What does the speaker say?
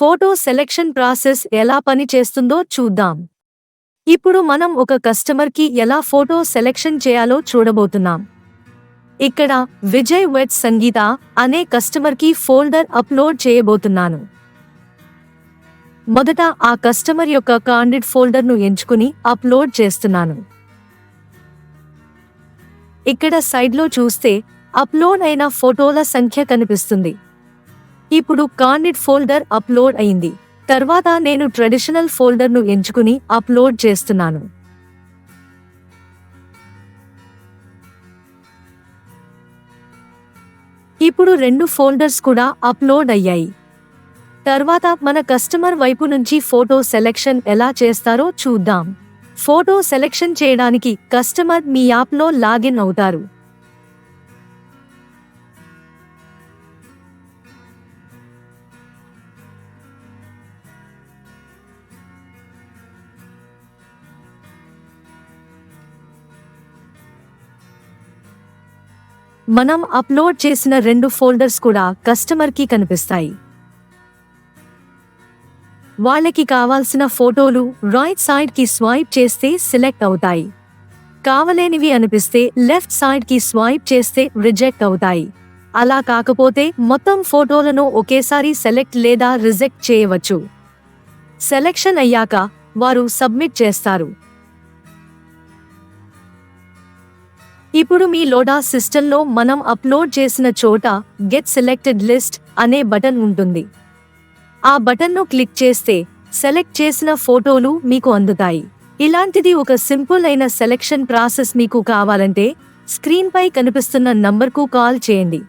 Photo selection process ఎలా పని చేస్తుందో చూద్దాం. ఇప్పుడు మనం ఒక కస్టమర్కి ఎలా ఫోటో సెలెక్షన్ చేయాలో చూడబోతున్నాం. ఇక్కడ విజయ్ వెట్ సంగీత అనే కస్టమర్కి ఫోల్డర్ అప్లోడ్ చేయబోతున్నాను. మొదట ఆ కస్టమర్ యొక్క కాండిడ్ ఫోల్డర్ను ఎంచుకుని అప్లోడ్ చేస్తున్నాను. ఇక్కడ సైడ్లో చూస్తే అప్లోడ్ అయిన ఫోటోల సంఖ్య కనిపిస్తుంది. ఇప్పుడు కాండిడ్ ఫోల్డర్ అప్లోడ్ అయింది. తర్వాత నేను ట్రెడిషనల్ ఫోల్డర్ను ఎంచుకుని అప్లోడ్ చేస్తున్నాను. ఇప్పుడు రెండు ఫోల్డర్స్ కూడా అప్లోడ్ అయ్యాయి. తర్వాత మన కస్టమర్ వైపు నుంచి ఫోటో సెలెక్షన్ ఎలా చేస్తారో చూద్దాం. ఫోటో సెలెక్షన్ చేయడానికి కస్టమర్ మీ యాప్లో లాగిన్ అవుతారు. మనం అప్లోడ్ చేసిన రెండు ఫోల్డర్స్ కూడా కస్టమర్కి కనిపిస్తాయి. వాళ్ళకి కావాల్సిన ఫోటోలు రైట్ సైడ్కి స్వైప్ చేస్తే సెలెక్ట్ అవుతాయి. కావలేనివి అనిపిస్తే లెఫ్ట్ సైడ్కి స్వైప్ చేస్తే రిజెక్ట్ అవుతాయి. అలా కాకపోతే మొత్తం ఫోటోలను ఒకేసారి సెలెక్ట్ లేదా రిజెక్ట్ చేయవచ్చు. సెలెక్షన్ అయ్యాక వారు సబ్మిట్ చేస్తారు. ఇప్పుడు మీ లోడా సిస్టంలో మనం అప్లోడ్ చేసిన చోట గెట్ సెలెక్టెడ్ లిస్ట్ అనే బటన్ ఉంటుంది. ఆ బటన్ను క్లిక్ చేస్తే సెలెక్ట్ చేసిన ఫోటోలు మీకు అందుతాయి. ఇలాంటిది ఒక సింపుల్ అయిన సెలెక్షన్ ప్రాసెస్ మీకు కావాలంటే స్క్రీన్పై కనిపిస్తున్న నంబర్కు కాల్ చేయండి.